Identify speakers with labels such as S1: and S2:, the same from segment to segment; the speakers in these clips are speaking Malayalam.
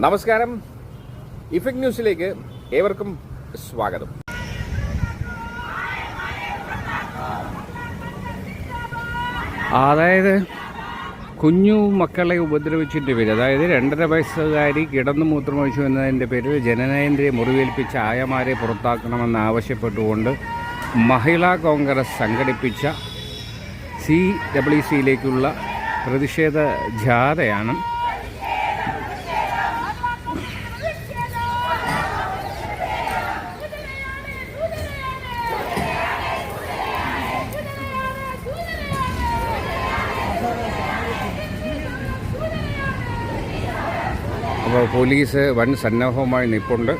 S1: നമസ്കാരം. ഇഫക്ട് ന്യൂസിലേക്ക് ഏവർക്കും സ്വാഗതം. അതായത് കുഞ്ഞു മക്കളെ ഉപദ്രവിച്ചിട്ട് പേര് അതായത് രണ്ടര വയസ്സുകാരി കിടന്നു മൂത്രമൊഴിച്ചു എന്നതിന്റെ പേരിൽ ജനനേന്ദ്രിയ മുറിവേൽപ്പിച്ച ആയമാരെ പുറത്താക്കണമെന്ന് ആവശ്യപ്പെട്ടുകൊണ്ട് മഹിളാ കോൺഗ്രസ് സംഘടിപ്പിച്ച സി ഡബ്ല്യു സിയിലേക്കുള്ള പ്രതിഷേധ ജാഥയാണ് പോലീസ് വൻ സന്നാഹവുമായി നിൽപ്പുണ്ട്.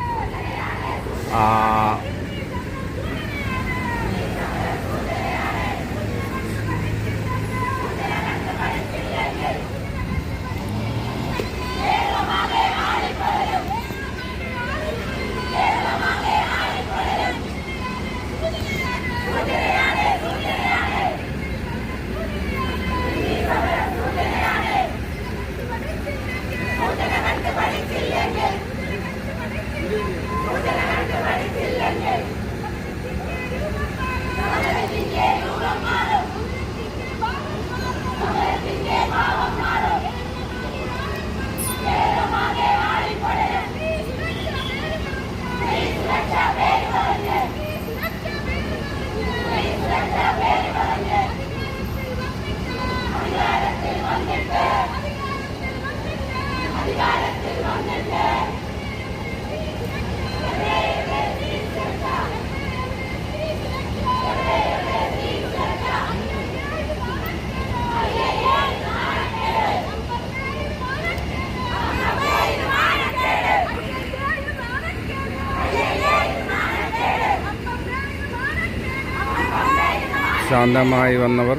S1: ശാന്തമായി വന്നവർ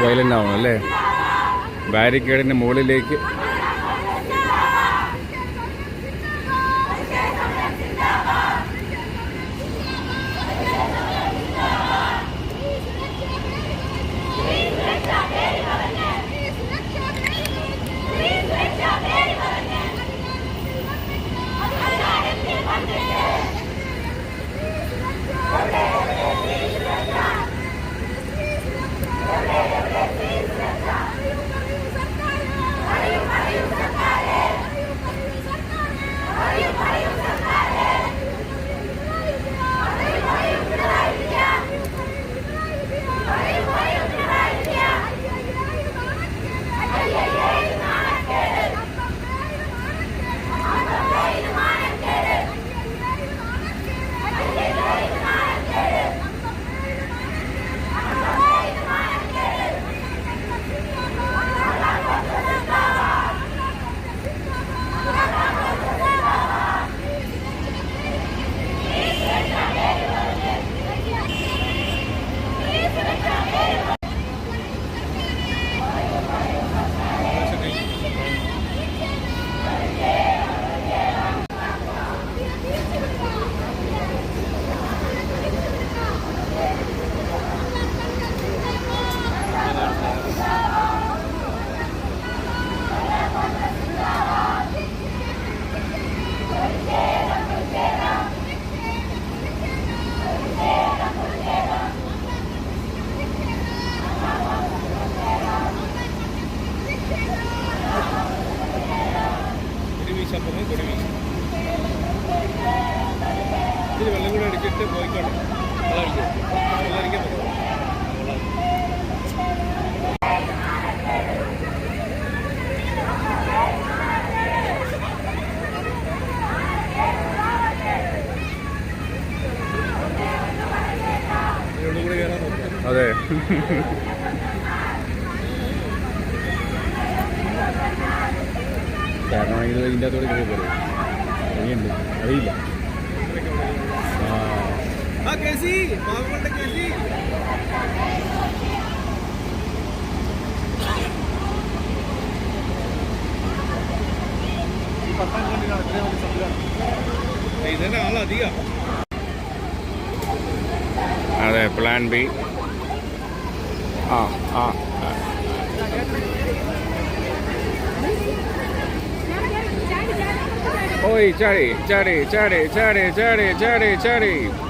S1: വയലന്റ് ആവുന്നു അല്ലേ? ബാരിക്കേഡിന്റെ മുകളിലേക്ക് ഇത് ഇതിന്റെ അകത്തോടെ കയറി പോലെ അറിയണ്ട്. അറിയില്ല. അതെ
S2: പ്ലാൻ കേസി 啊啊！
S1: 喂，这里，这里，这里，这里，这里，这里，
S3: 这里。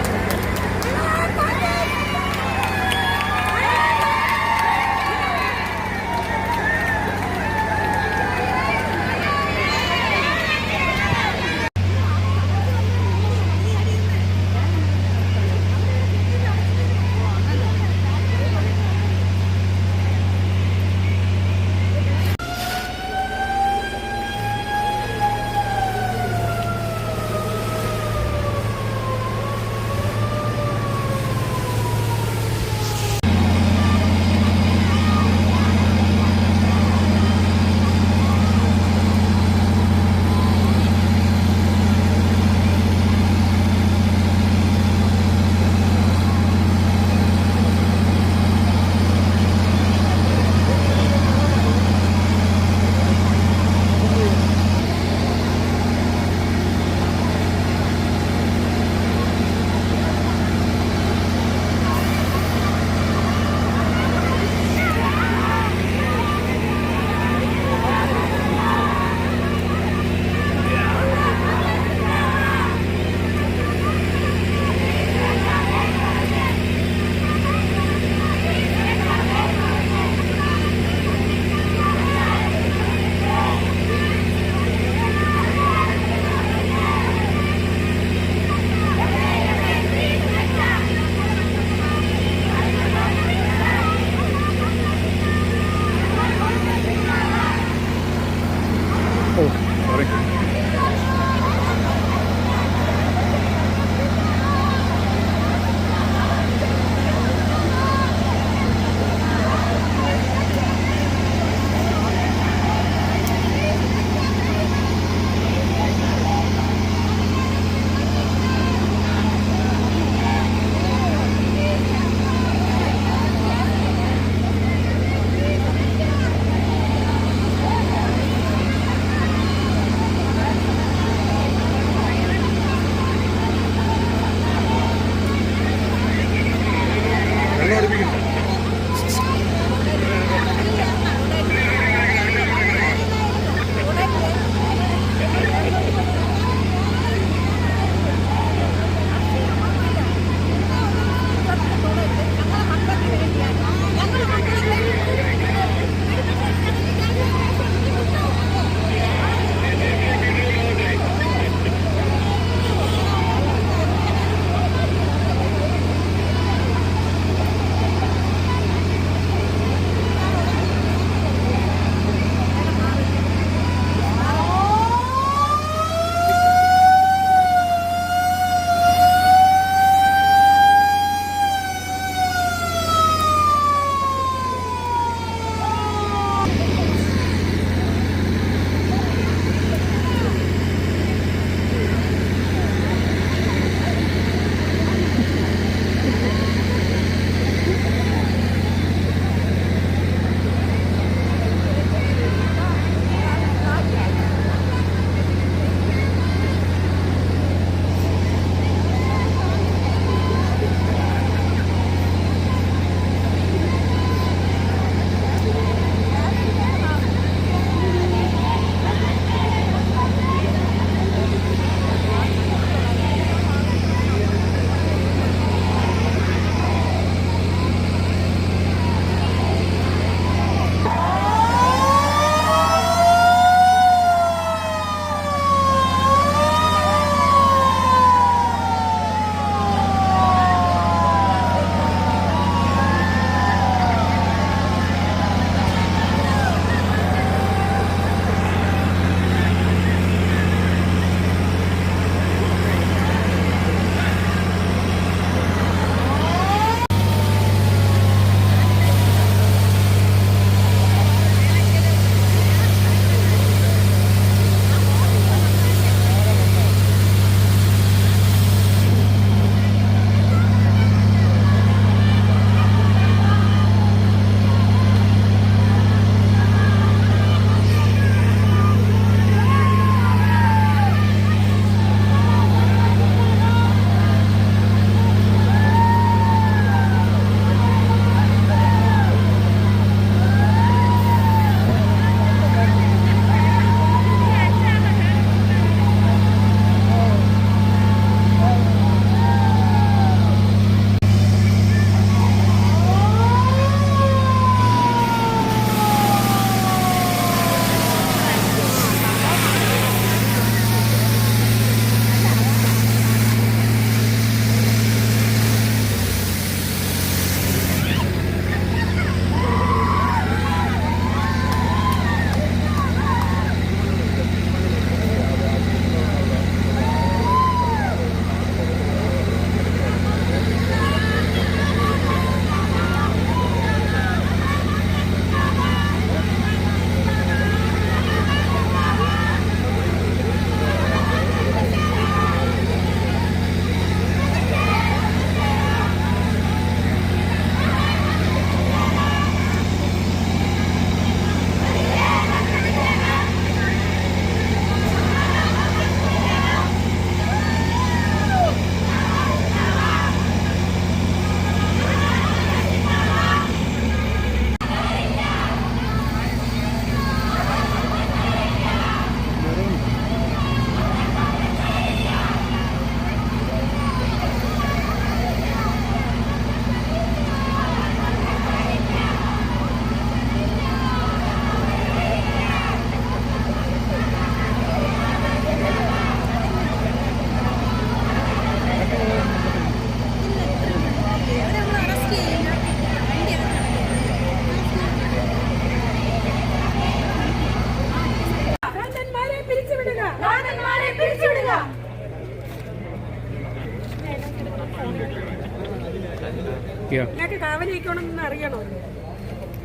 S1: Yeah.
S4: നിങ്ങൾക്ക് കാവലിരിക്കണമെന്ന് അറിയണമല്ലോ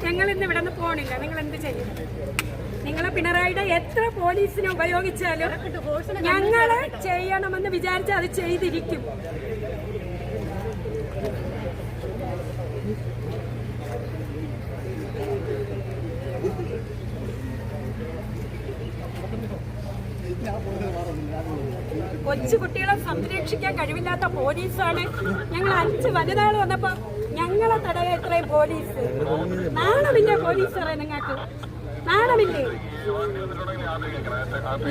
S4: ഞങ്ങൾ ഇന്ന് ഇവിടെ നിന്ന് പോണില്ല. നിങ്ങൾ എന്ത് ചെയ്യും? നിങ്ങൾ പിണറായിയുടെ എത്ര പോലീസിനെ ഉപയോഗിച്ചാലും ഞങ്ങൾ ചെയ്യണമെന്ന് വിചാരിച്ച് അത് ചെയ്തിരിക്കും. കൊച്ചു കുട്ടികളെ സംരക്ഷിക്കാൻ കഴിവില്ലാത്ത പോലീസാണ്. ഞങ്ങൾ അഞ്ച് വനിതകൾ വന്നപ്പോ ഞങ്ങളെ തടയ ഇത്രയും പോലീസ്. നാണമില്ലേ പോലീസറെ നിങ്ങൾക്ക്? നാണമില്ലേ?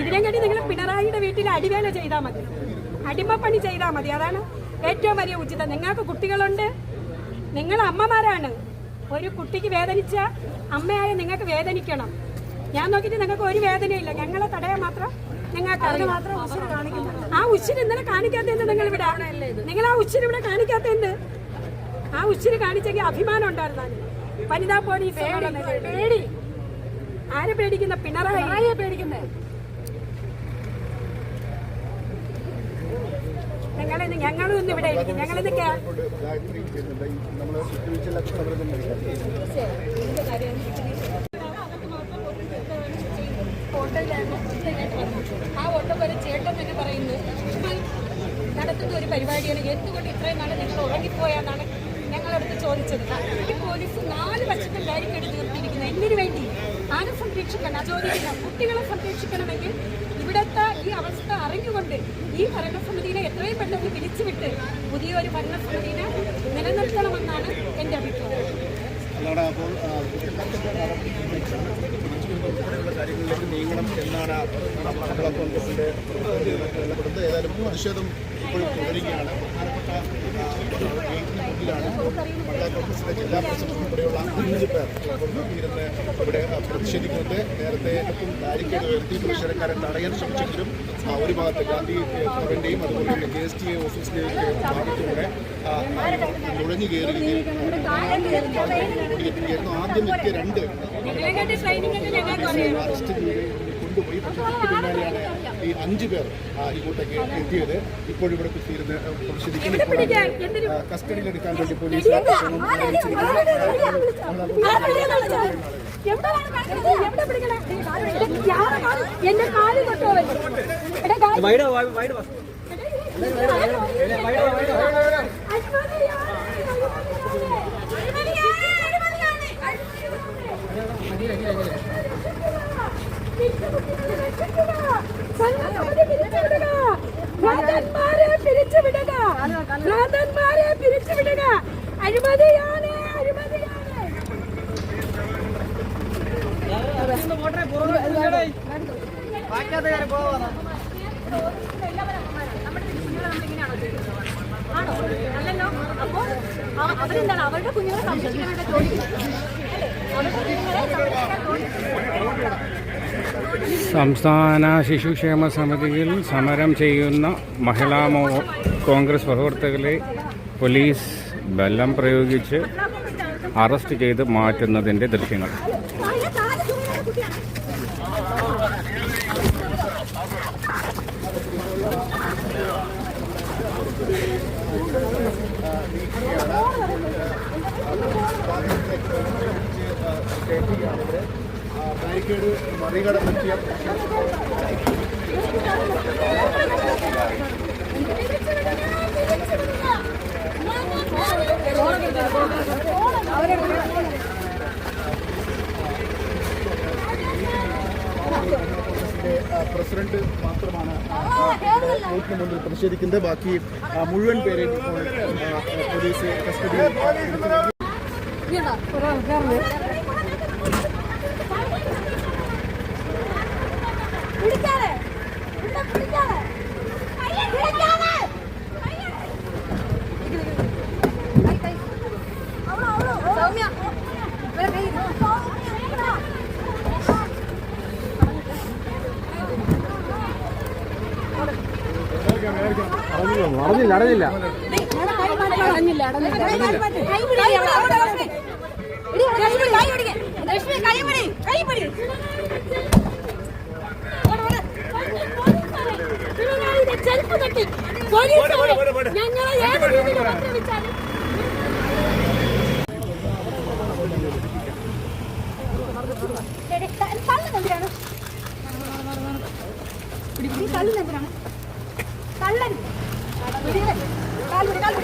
S4: ഇതിനെ കണ്ടി നിങ്ങൾ പിണറായിയുടെ വീട്ടിൽ അടിവേല ചെയ്താൽ മതി. അടിമപ്പണി ചെയ്താൽ മതി. അതാണ് ഏറ്റവും വലിയ ഉചിതം. നിങ്ങൾക്ക് കുട്ടികളുണ്ട്. നിങ്ങൾ അമ്മമാരാണ്. ഒരു കുട്ടിക്ക് വേദനിച്ച അമ്മയായ നിങ്ങൾക്ക് വേദനിക്കണം. ഞാൻ നോക്കിയിട്ട് നിങ്ങൾക്ക് ഒരു വേദനയില്ല. ഞങ്ങളെ തടയാൻ മാത്രം നിങ്ങൾക്ക് ആ ഉച്ചിരി ഇന്നലെ കാണിക്കാത്തത് നിങ്ങൾ ഇവിടെ നിങ്ങൾ ആ ഉച്ചിരി ഇവിടെ കാണിക്കാത്തത് ആ ഉച്ചിരി കാണിച്ചെങ്കിൽ അഭിമാനം ഉണ്ടായിരുന്നു വനിതാ പോലീസ് പേടി ആരെ പേടിക്കുന്ന? പിണറായി. പേടിക്കുന്നേ. ഞങ്ങളിന്ന് ഞങ്ങളും ഇന്ന് ഇവിടെ ഇരിക്കും. ഞങ്ങളിന്ന് കേ- പരിപാടിയാണ് എന്തുകൊണ്ട് ഇത്രയും നാളെ നിങ്ങൾ ഉറങ്ങിപ്പോയാന്നാണ് ഞങ്ങളടുത്ത് ചോദിച്ചത്. ഈ പോലീസ് നാല് വശത്തും ബാരിക്കേഡ് തീർത്തിരിക്കുന്നത് എന്തിനു വേണ്ടി? ആരെ സംരക്ഷിക്കണം? ചോദിക്കണം കുട്ടികളെ സംരക്ഷിക്കണമെങ്കിൽ ഇവിടുത്തെ ഈ അവസ്ഥ അറിഞ്ഞുകൊണ്ട് ഈ ഭരണസമിതിയിലെ എത്രയും പെട്ടെന്ന് പിരിച്ചുവിട്ട് പുതിയൊരു ഭരണസമിതിനെ നിലനിർത്തണമെന്നാണ് എന്റെ അഭിപ്രായം.
S5: നീങ്ങണം ഏതായാലും പ്രതിഷേധം ഇപ്പോഴും തുടരുകയാണ് പ്രധാനപ്പെട്ട മഹിളാ കോൺഗ്രസിന്റെ ജില്ലാ പ്രസിഡന്റ് ഉൾപ്പെടെയുള്ള അഞ്ച് പേർ ഇരുന്ന് ഇവിടെ പ്രതിഷേധിക്കുന്നത് നേരത്തെ ബാരിക്കേഡ് ഉയർത്തി പ്രതിഷേധക്കാരെ തടയാൻ ശ്രമിച്ചെങ്കിലും ഒരു ഭാഗത്ത് ഗാന്ധി ഭവന്റെയും അതുപോലെ തന്നെ ജി എസ് ടി ഓഫീസിലേക്ക് ഭാഗത്തൂടെ നുഴഞ്ഞു കയറുകയും ആദ്യം എത്തിയ രണ്ട് അറസ്റ്റ് ചെയ്ത് കൊണ്ടുപോയി പക്ഷേ തൊട്ട് പിന്നാലെയാണ് ഈ അഞ്ച് പേർ ആ, ഇങ്ങോട്ടേക്ക് എത്തിയത്. ഇപ്പോൾ ഇവിടെ കുത്തിയിരുന്ന് പ്രതിഷേധിക്കുന്നു. ഇപ്പോൾ ആ, കസ്റ്റഡിയിലെടുക്കാൻ വേണ്ടി പോലീസ്
S4: എന്റെ കാൽ വൈഡ് ഭ്രാന്തന്മാരെ
S1: സംസ്ഥാന ശിശുക്ഷേമ സമിതിയിൽ സമരം ചെയ്യുന്ന മഹിളാ കോൺഗ്രസ് പ്രവർത്തകരെ പോലീസ് ബലം പ്രയോഗിച്ച് അറസ്റ്റ് ചെയ്ത് മാറ്റുന്നതിന്റെ ദൃശ്യങ്ങൾ.
S4: ചുവന്ന
S5: മറികടന്നെത്തിയ പ്രസിഡന്റ് മാത്രമാണ് കോർട്ടിന് മുന്നിൽ പ്രതിഷേധിക്കുന്നത്. ബാക്കി മുഴുവൻ പേരെയും ഇപ്പോൾ പോലീസ് കസ്റ്റഡിയിൽ
S2: അറിഞ്ഞില്ല അറിഞ്ഞില്ല
S4: ചെരുപ്പ് തട്ടി പോലീസ് ഞങ്ങളെ ഏത് രീതിയിൽ ഉപദ്രവിച്ചാലും
S6: കല്ല് തന്നെയാണ്
S3: കേട്ടി വലിച്ച് കേട്ടി